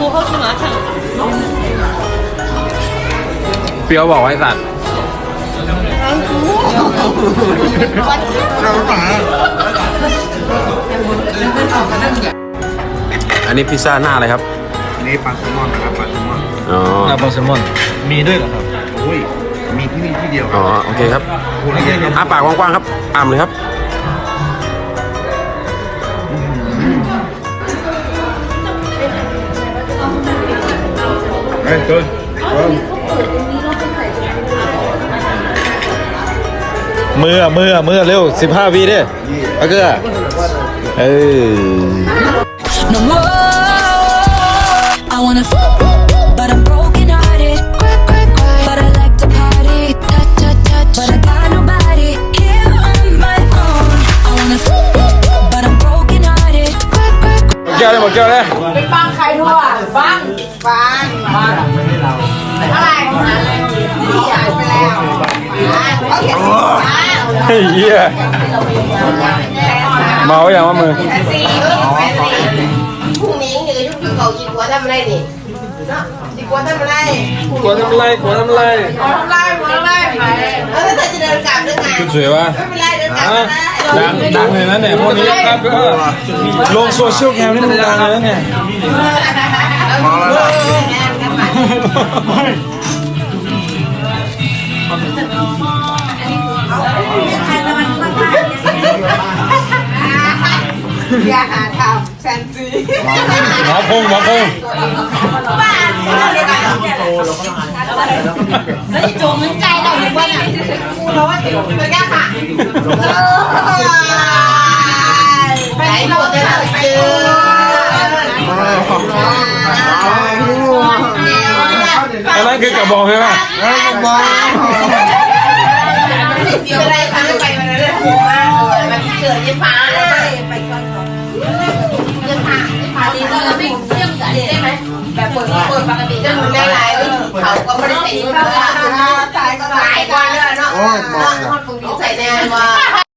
ครูเขาคือหมาช่างเปรียวบอกไว้สัตว์อันนี้พิซซ่าหน้าอะไรครับ อันนี้ปลาแซลมอนนะครับปลาแซลมอน อ๋อ ลาบาแซลมอน มีด้วยเหรอครับ โอ้ย มีที่นี่ที่เดียวอ๋อโอเคครับพูดอะไรเยอะอ้าปากกว้างๆครับอ่ำเลยครับ ฮ้ยต้นต้นมืออะมืออะมืออะเร็ว15วิดิเอาเกลือเออ No more. I wanna, but I'm broken hearted. Cry, cry, cry. But I like to party. Touch, touch, touch. But I got nobody here on my own. I wanna, but I'm broken hearted. Cry, cry, cry. แก้วเลยหมดแก้วเลยฟังใครทั่วฟัง ฟังฟังอะไรที่จ่ายไปแล้วเขาเขียนสิบห้าเฮ้ยเหี้ยเมาอย่างว่ามือสี่พรุ่งนี้ย่ายุ่งกับเขายิงหัวทำอะไรนี่กินหัวทำอะไรกัวทำไรกัวทำไรหัวทำไรหัวทำไรไปเออถ้าจะเดินกลับเดินกลับชุดสวยวะไม่เป็นไรเดินกลับได้ดังดังเลยนะเนี่ยพวกนี้ครับเออลงโซเชียลแคมนี่มันดังเลยนะเนี่ย อย่าหาทำแซนซีหมอพงหมอพงบ้าเลยนะแล้วจะโจมเงินใจเราอยู่บ้านอะเพราะว่าเดี๋ยวตัวแก้ค่ะ คือกระบอกใช่ไหมเฮ้ยก็บอกเดี๋ยวอะไรคะไปวันนั้นเลยถูกมากเลยมันเกิดยี่ฟ้าเลยไปก่อนยี่ฟ้ายี่ฟ้าดีเราไม่เชื่อมกันได้ไหมแบบเปิดเปิดปกติจะรู้ได้ไรเขาก็ไม่ได้ใส่ยีฟ้าตายก็ตายก่อนเลยเนาะเนาะใส่แน่ว่า